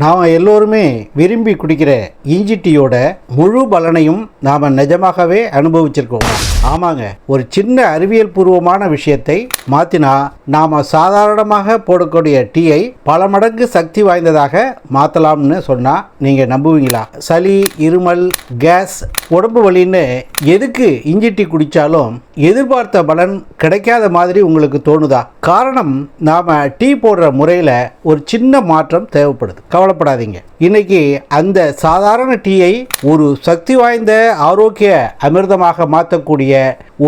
நாம் எல்லோருமே விரும்பி குடிக்கிற இஞ்சி டீயோட முழு பலனையும் நாம் நிஜமாகவே அனுபவிச்சிருக்கோம். ஆமாங்க ஒரு சின்ன அறிவியல் பூர்வமான விஷயத்தை மாற்றினா நாம் சாதாரணமாக போடக்கூடிய டீயை பல மடங்கு சக்தி வாய்ந்ததாக மாற்றலாம்னு சொன்னால் நீங்கள் நம்புவீங்களா? சளி இருமல் கேஸ் உடம்பு வலின்னு எதுக்கு இஞ்சி டீ குடித்தாலும் எதிர்பார்த்த பலன் கிடைக்காத மாதிரி உங்களுக்கு தோணுதா? காரணம் நாம் டீ போடுற முறையில் ஒரு சின்ன மாற்றம் தேவைப்படுது. கவலைப்படாதீங்க. இன்றைக்கி அந்த சாதாரண டீயை ஒரு சக்தி வாய்ந்த ஆரோக்கிய அமிர்தமாக மாற்றக்கூடிய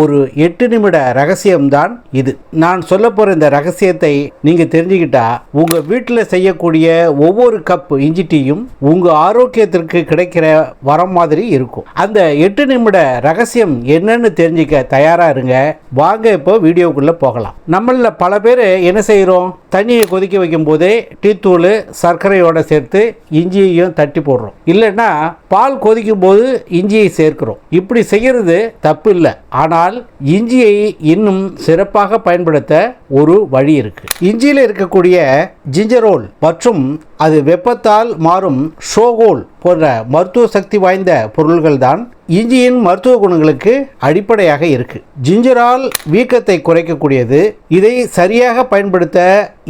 ஒரு எட்டு நிமிட ரகசியம்தான் இது. நான் சொல்ல போகிற இந்த ரகசியத்தை நீங்கள் தெரிஞ்சுக்கிட்டா உங்கள் வீட்டில் செய்யக்கூடிய ஒவ்வொரு கப் இஞ்சி டீயும் உங்கள் ஆரோக்கியத்திற்கு கிடைக்கிற வரம் மாதிரி இருக்கும். அந்த எட்டு நிமிட ரகசியம் என்னன்னு தெரிஞ்சுக்க தயாராக இருங்க. வாங்க இப்போ வீடியோக்குள்ளே போகலாம். நம்மளில் பல பேர் என்ன செய்கிறோம் தண்ணியை கொதிக்க வைக்கும் போதே டீத்தூள் சர்க்கரையோட சேர்த்து இஞ்சியையும் தட்டி போடுறோம். இல்லைன்னா பால் கொதிக்கும் போது இஞ்சியை சேர்க்கிறோம். இப்படி செய்கிறது தப்பு இல்லை. ஆனால் இஞ்சியை இன்னும் சிறப்பாக பயன்படுத்த ஒரு வழி இருக்கு. இஞ்சியில் இருக்கக்கூடிய ஜிஞ்சரோல் மற்றும் அது வெப்பத்தால் மாறும் ஷோகோல் போன்ற மருத்துவ சக்தி வாய்ந்த பொருள்கள் தான் இஞ்சியின் மருத்துவ குணங்களுக்கு அடிப்படையாக இருக்குது ஜிஞ்சரால் வீக்கத்தை குறைக்கக்கூடியது. இதை சரியாக பயன்படுத்த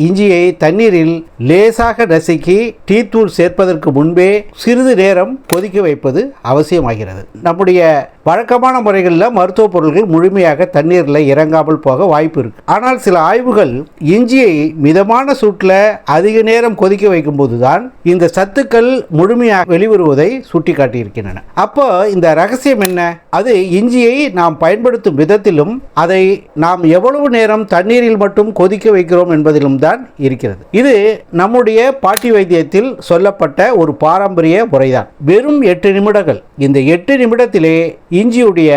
இஞ்சியை தண்ணீரில் லேசாக நசுக்கி டீத்தூள் சேர்ப்பதற்கு முன்பே சிறிது நேரம் கொதிக்க வைப்பது அவசியமாகிறது. நம்முடைய வழக்கமான முறைகளில் மருத்துவ பொருட்கள் முழுமையாக தண்ணீரில் இறங்காமல் போக வாய்ப்பு இருக்கு. ஆனால் சில ஆய்வுகள் இஞ்சியை மிதமான சூட்டில் அதிக நேரம் கொதிக்க வைக்கும்போது தான் இந்த சத்துக்கள் முழுமையாக வெளிவருவதை சுட்டி காட்டியிருக்கின்றன அப்போ இந்த ரகசியம் என்ன? அது இஞ்சியை நாம் பயன்படுத்தும் விதத்திலும் அதை நாம் எவ்வளவு நேரம் தண்ணீரில் மட்டும் கொதிக்க வைக்கிறோம் என்பதிலும் தான் இருக்கிறது. இது நம்முடைய பாட்டி வைத்தியத்தில் சொல்லப்பட்ட ஒரு பாரம்பரிய முறைதான். வெறும் எட்டு நிமிடங்கள். இந்த எட்டு நிமிடத்திலே இஞ்சியுடைய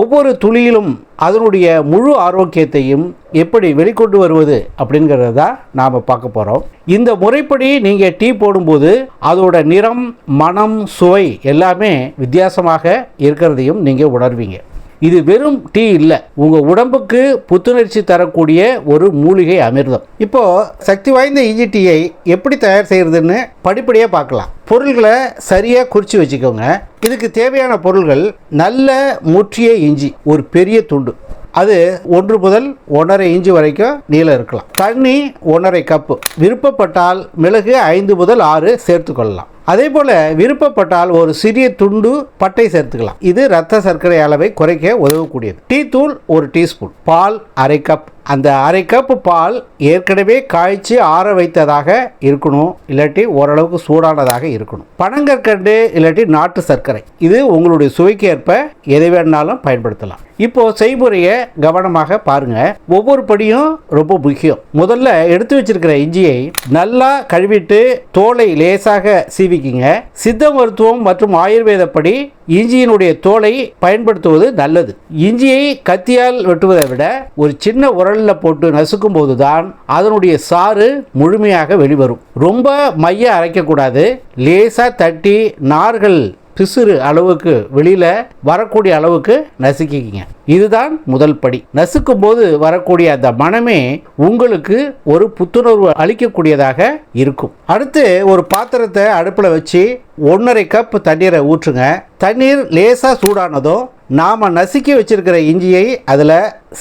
ஒவ்வொரு துளியிலும் அதனுடைய முழு ஆரோக்கியத்தையும் எப்படி வெளிக்கொண்டு வருவது அப்படிங்கிறத தான் நாம் பார்க்க போகிறோம் இந்த முறைப்படி நீங்கள் டீ போடும்போது அதோட நிறம் மனம் சுவை எல்லாமே வித்தியாசமாக இருக்கிறதையும் நீங்கள் உணர்வீங்க. இது வெறும் டீ இல்லை உங்கள் உடம்புக்கு புத்துணர்ச்சி தரக்கூடிய ஒரு மூலிகை அமிர்தம். இப்போது சக்தி வாய்ந்த இஞ்சி டீயை எப்படி தயார் செய்கிறதுன்னு படிப்படியாக பார்க்கலாம். பொருள்களை சரியாக குறித்து வச்சுக்கோங்க. இதுக்கு தேவையான பொருள்கள் நல்ல முற்றிய இஞ்சி ஒரு பெரிய துண்டு. அது ஒன்று முதல் ஒன்றரை இன்ச்சு வரைக்கும் நீளம் இருக்கலாம். தண்ணி ஒன்றரை கப்பு. விருப்பப்பட்டால் மிளகு ஐந்து முதல் ஆறு சேர்த்துக்கொள்ளலாம். அதே போல் விருப்பப்பட்டால் ஒரு சிறிய துண்டு பட்டை சேர்த்துக்கலாம். இது இரத்த சர்க்கரை அளவை குறைக்க உதவக்கூடியது. டீ தூள் ஒரு டீஸ்பூன். பால் அரை கப். அந்த அரை கப்பு பால் ஏற்கனவே காய்ச்சி ஆற வைத்ததாக இருக்கணும் இல்லாட்டி ஓரளவுக்கு சூடானதாக இருக்கணும். பனங்கற்கண்டு இல்லாட்டி நாட்டு சர்க்கரை. இது உங்களுடைய சுவைக்கு ஏற்ப எதை வேணாலும் பயன்படுத்தலாம். இப்போ செய்முறையை கவனமாக பாருங்க. ஒவ்வொரு படியும் ரொம்ப முக்கியம். முதல்ல எடுத்து வச்சிருக்கிற இஞ்சியை நல்லா கழுவிட்டு தோலை லேசாக சீவிக்கிங்க. சித்த மருத்துவம் மற்றும் ஆயுர்வேதப்படி இஞ்சியினுடைய தோலை பயன்படுத்துவது நல்லது. இஞ்சியை கத்தியால் வெட்டுவதை விட ஒரு சின்ன உரலில் போட்டு நசுக்கும் போது தான் அதனுடைய சாறு முழுமையாக வெளிவரும். ரொம்ப மைய அரைக்கக்கூடாது. லேசாக தட்டி நார்கள் பிசுறு அளவுக்கு வெளியில் வரக்கூடிய அளவுக்கு நசுக்கிக்கிங்க. இதுதான் முதல் படி. நசுக்கும் போது வரக்கூடிய அந்த மனமே உங்களுக்கு ஒரு புத்துணர்வு அளிக்கக்கூடியதாக இருக்கும். அடுத்து ஒரு பாத்திரத்தை அடுப்பில் வச்சு ஒன்றரை கப் தண்ணீரை ஊற்றுங்க. தண்ணீர் லேசாக சூடானதும் நாம் நசுக்கி வச்சிருக்கிற இஞ்சியை அதில்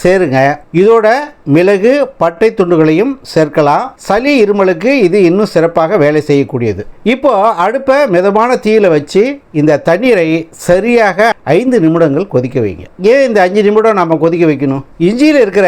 சேருங்க. இதோட மிளகு பட்டை துண்டுகளையும் சேர்க்கலாம். சளி இருமலுக்கு இது இன்னும் சிறப்பாக வேலை செய்யக்கூடியது. இப்போ அடுப்பை மிதமான தீயில வச்சு இந்த தண்ணீரை சரியாக ஐந்து நிமிடங்கள் கொதிக்க வைங்க. ஏன் இந்த அஞ்சு நிமிடம் நம்ம கொதிக்க வைக்கணும். இஞ்சியில் இருக்கிற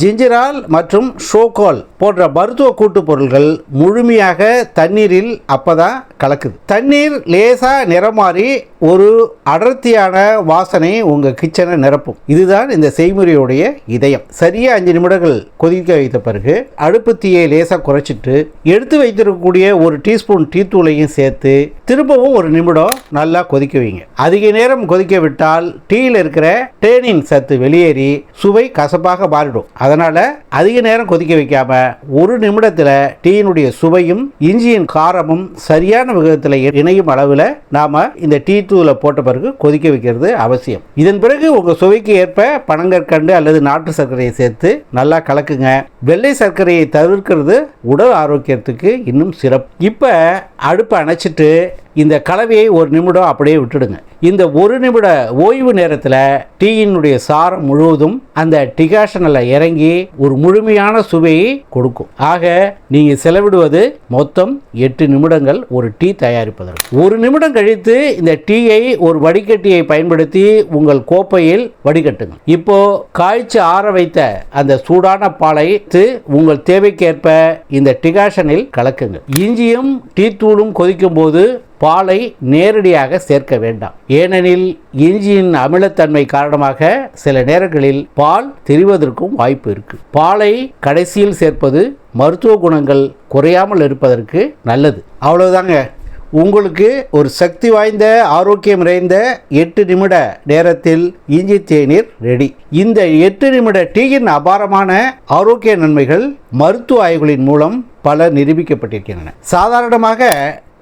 ஜிஞ்சரால் மற்றும் ஷோகால் போன்ற மருத்துவ கூட்டு பொருள்கள் முழுமையாக தண்ணீரில் அப்பதான் கலக்குது. தண்ணீர் லேசாக நிறம் மாறி ஒரு அடர்த்தியான வாசனை உங்கள் கிச்சனை நிரப்பும். இதுதான் இந்த செய்முறையுடைய இதயம். சரியாக அஞ்சு நிமிடங்கள் கொதிக்க வைத்த பிறகு அடுப்பு தீயை லேசாக குறைச்சிட்டு எடுத்து வைத்திருக்கக்கூடிய ஒரு டீஸ்பூன் டீ தூளையும் சேர்த்து திரும்பவும் ஒரு நிமிடம் நல்லா கொதிக்க வைங்க. அதிக நேரம் கொதிக்க விட்டால் டீயில் இருக்கிற டேனின்ஸ் சத்து வெளியேறி சுவை கசப்பாக மாறிடும். அதனால் அதிக நேரம் கொதிக்க வைக்காம ஒரு நிமிடத்தில் டீயினுடைய சுவையும் இஞ்சியின் காரமும் சரியான விகிதத்தில் இணையும் அளவில் நாம் இந்த டீ தூளை போட்ட பிறகு கொதிக்க வைக்கிறது அவசியம். இதன் பிறகு உங்கள் சுவைக்கு ஏற்ப பனங்கற்கண்டு அல்லது நாட்டு சர்க்கரையை சேர்த்து நல்லா கலக்குங்க. வெள்ளை சர்க்கரையை தவிர்க்கிறது உடல் ஆரோக்கியத்துக்கு இன்னும் சிறப்பு. இப்போ அடுப்பை அணைச்சிட்டு இந்த கலவையை ஒரு நிமிடம் அப்படியே விட்டுடுங்க. இந்த ஒரு நிமிட ஓய்வு நேரத்தில் டீயினுடைய சாரம் முழுவதும் அந்த டிகாஷனில் இறங்கி ஒரு முழுமையான சுவையை கொடுக்கும். ஆக நீங்கள் செலவிடுவது மொத்தம் எட்டு நிமிடங்கள் ஒரு டீ தயாரிப்பதற்கு. ஒரு நிமிடம் கழித்து இந்த டீயை ஒரு வடிகட்டியை பயன்படுத்தி உங்கள் கோப்பையில் வடிகட்டுங்க. இப்போ காய்ச்சி ஆற வைத்த அந்த சூடான பாலை எடுத்து உங்கள் தேவைக்கேற்ப இந்த டிகாஷனில் கலக்குங்க இஞ்சியும் டீத்தூளும் கொதிக்கும் போது பாலை நேரடியாக சேர்க்க வேண்டாம். ஏனெனில் இஞ்சியின் அமிலத்தன்மை காரணமாக சில நேரங்களில் பால் தெரிவதற்கும் வாய்ப்பு இருக்கு. பாலை கடைசியில் சேர்ப்பது மருத்துவ குணங்கள் குறையாமல் இருப்பதற்கு நல்லது. அவ்வளவுதாங்க. உங்களுக்கு ஒரு சக்தி வாய்ந்த ஆரோக்கியம் நிறைந்த எட்டு நிமிட நேரத்தில் இஞ்சி தேநீர் ரெடி இந்த எட்டு நிமிட டீயின் அபாரமான ஆரோக்கிய நன்மைகள் மருத்துவ ஆய்வுகளின் மூலம் பல நிரூபிக்கப்பட்டிருக்கின்றன. சாதாரணமாக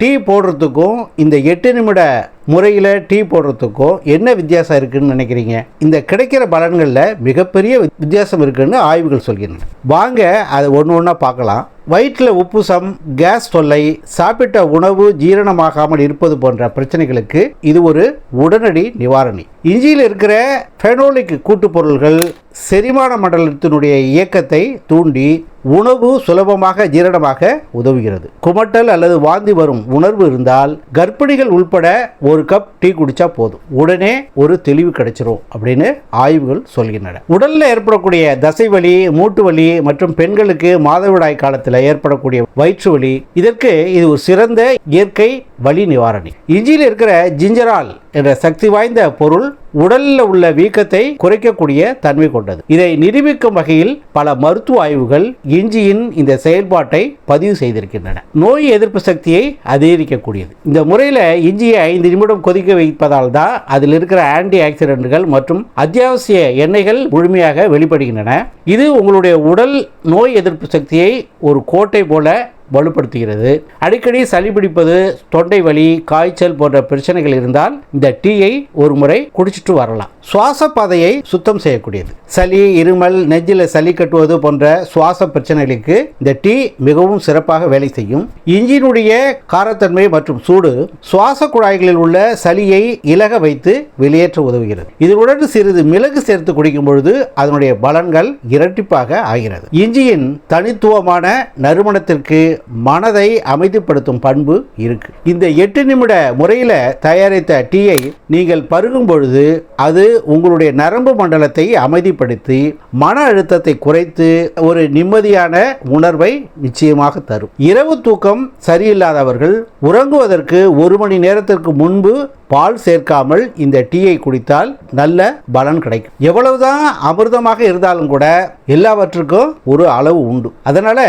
டீ போடுறதுக்கும் இந்த எட்டு நிமிட முறையில் டீ போடுறதுக்கும் என்ன வித்தியாசம் இருக்குதுன்னு நினைக்கிறீங்க? இந்த கிடைக்கிற பலன்களில் மிகப்பெரிய வித்தியாசம் இருக்குன்னு ஆய்வுகள் சொல்கின்றன. வாங்க அதை ஒன்று ஒன்றா பார்க்கலாம். வயிற்றில் உப்புசம் கேஸ் தொல்லை சாப்பிட்ட உணவு ஜீரணமாகாமல் இருப்பது போன்ற பிரச்சனைகளுக்கு இது ஒரு உடனடி நிவாரணி. இஞ்சியில் இருக்கிற ஃபெனோலிக் கூட்டுப் பொருள்கள் செரிமான மண்டலத்தினுடைய இயக்கத்தை தூண்டி உணவு சுலபமாக ஜீரணமாக உதவுகிறது. குமட்டல் அல்லது வாந்தி வரும் உணர்வு இருந்தால் கர்ப்பிணிகள் உள்பட ஒரு கப் டீ குடிச்சா போதும். உடனே ஒரு தெளிவு கிடைச்சிரும் அப்படின்னு ஆய்வுகள் சொல்கின்றன. உடல்ல ஏற்படக்கூடிய தசை வலி மூட்டு வலி மற்றும் பெண்களுக்கு மாதவிடாய் காலத்தில் ஏற்படக்கூடிய வயிற்று வலி இதற்கு இது ஒரு சிறந்த இயற்கை வலி நிவாரணி. இஞ்சியில் இருக்கிற ஜிஞ்சரால் என்ற சக்தி வாய்ந்த பொருள் உடலில் உள்ள வீக்கத்தை குறைக்கக்கூடிய தன்மை கொண்டது. இதை நிரூபிக்கும் வகையில் பல மருத்துவ ஆய்வுகள் இஞ்சியின் இந்த செயல்பாட்டை பதிவு செய்திருக்கின்றன. நோய் எதிர்ப்பு சக்தியை அதிகரிக்கக்கூடியது. இந்த முறையில் இஞ்சியை ஐந்து நிமிடம் கொதிக்க வைப்பதால் தான் அதில் இருக்கிற ஆன்டி ஆக்சிடென்ட்கள் மற்றும் அத்தியாவசிய எண்ணெய்கள் முழுமையாக வெளிப்படுகின்றன. இது உங்களுடைய உடல் நோய் எதிர்ப்பு சக்தியை ஒரு கோட்டை போல வலுப்படுத்துகிறது. அடிக்கடி சளி பிடிப்பது தொண்டை வலி காய்ச்சல் போன்ற பிரச்சனைகள் இருந்தால் இந்த டீயை ஒரு முறை குடிச்சிட்டு வரலாம். சுவாச பாதையை சுத்தம் செய்யக்கூடியது. சளி இருமல் நெஞ்சில் சளி கட்டுவது போன்ற சுவாச பிரச்சனைகளுக்கு இந்த டீ மிகவும் சிறப்பாக வேலை செய்யும். இஞ்சினுடைய காரத்தன்மை மற்றும் சூடு சுவாச குழாய்களில் உள்ள சளியை இலக வைத்து வெளியேற்ற உதவுகிறது. இதனுடன் சிறிது மிளகு சேர்த்து குடிக்கும் பொழுது அதனுடைய பலன்கள் இரட்டிப்பாக ஆகிறது. இஞ்சியின் தனித்துவமான நறுமணத்திற்கு மனதை அமைதிப்படுத்தும் பண்பு இருக்கு. இந்த எட்டு நிமிட முறையில் தயாரித்த டீயை நீங்கள் பருகும் பொழுது அது உங்களுடைய நரம்பு மண்டலத்தை அமைதிப்படுத்தி மன அழுத்தத்தை குறைத்து ஒரு நிம்மதியான உணர்வை நிச்சயமாக தரும். இரவு தூக்கம் சரியில்லாதவர்கள் உறங்குவதற்கு ஒரு மணி நேரத்திற்கு முன்பு பால் சேர்க்காமல் இந்த டீயை குடித்தால் நல்ல பலன் கிடைக்கும். எவ்வளவுதான் அமிர்தமாக இருந்தாலும் கூட எல்லாவற்றுக்கும் ஒரு அளவு உண்டு. அதனால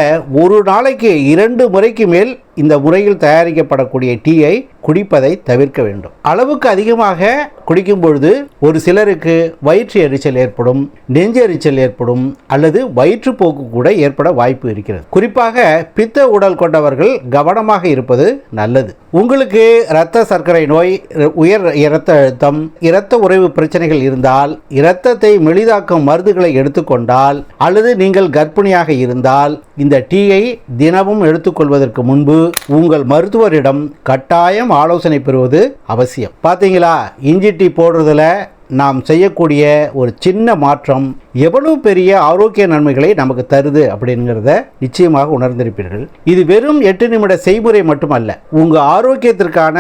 ஒரு நாளைக்கு இரண்டு முறைக்கு மேல் இந்த முறையில் தயாரிக்கப்படக்கூடிய டீயை குடிப்பதை தவிர்க்க வேண்டும். அளவுக்கு அதிகமாக குடிக்கும் பொழுது ஒரு சிலருக்கு வயிற்று எரிச்சல் ஏற்படும் நெஞ்சு எரிச்சல் ஏற்படும் அல்லது வயிற்றுப்போக்கு கூட ஏற்பட வாய்ப்பு இருக்கிறது. குறிப்பாக பித்த உடல் கொண்டவர்கள் கவனமாக இருப்பது நல்லது. உங்களுக்கு இரத்த சர்க்கரை நோய் உயர் இரத்த அழுத்தம் இரத்த உறைவு பிரச்சனைகள் இருந்தால் இரத்தத்தை மெளிதாக்கும் மருந்துகளை எடுத்துக்கொண்டால் அல்லது நீங்கள் கர்ப்பிணியாக இருந்தால் இந்த டீயை தினமும் எடுத்துக்கொள்வதற்கு முன்பு உங்கள் மருத்துவரிடம் கட்டாயம் ஆலோசனை பெறுவது அவசியம். பார்த்தீங்களா இஞ்சி டீ போடுறதுல நாம் செய்யக்கூடிய ஒரு சின்ன மாற்றம் எவ்வளவு பெரிய ஆரோக்கிய நன்மைகளை நமக்கு தருது அப்படிங்கிறத நிச்சயமாக உணர்ந்திருப்பீர்கள். இது வெறும் எட்டு நிமிட செய்முறை மட்டுமல்ல உங்கள் ஆரோக்கியத்திற்கான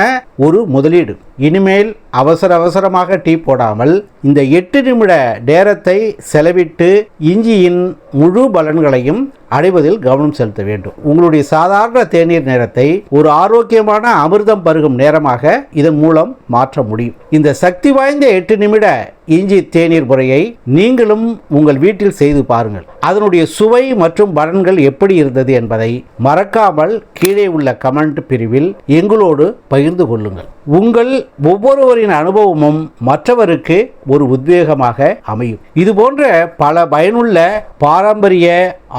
ஒரு முதலீடு. இனிமேல் அவசர அவசரமாக டீ போடாமல் இந்த எட்டு நிமிட நேரத்தை செலவிட்டு இஞ்சியின் முழு பலன்களையும் அடைவதில் கவனம் செலுத்த வேண்டும். உங்களுடைய சாதாரண தேநீர் நேரத்தை ஒரு ஆரோக்கியமான அமிர்தம் பருகும் நேரமாக இதன் மூலம் மாற்ற முடியும். இந்த சக்தி வாய்ந்த எட்டு நிமிட விட இஞ்சி தேநீர் முறையை நீங்களும் உங்கள் வீட்டில் செய்து பாருங்கள். அதனுடைய சுவை மற்றும் பலன்கள் எப்படி இருந்தது என்பதை மறக்காமல் கீழே உள்ள கமெண்ட் பிரிவில் எங்களோடு பகிர்ந்து கொள்ளுங்கள். உங்கள் ஒவ்வொருவரின் அனுபவமும் மற்றவருக்கு ஒரு உத்வேகமாக அமையும். இது போன்ற பல பயனுள்ள பாரம்பரிய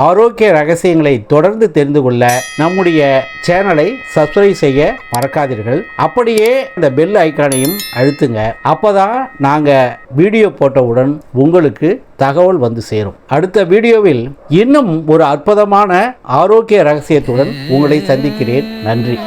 ஆரோக்கிய ரகசியங்களை தொடர்ந்து தெரிந்து கொள்ள நம்முடைய சேனலை சப்ஸ்கிரைப் செய்ய மறக்காதீர்கள். அப்படியே இந்த பெல் ஐக்கானையும் அழுத்துங்க. அப்போதான் நாங்கள் வீடியோ போட்டவுடன் உங்களுக்கு தகவல் வந்து சேரும். அடுத்த வீடியோவில் இன்னும் ஒரு அற்புதமான ஆரோக்கிய ரகசியத்துடன் உங்களை சந்திக்கிறேன். நன்றி.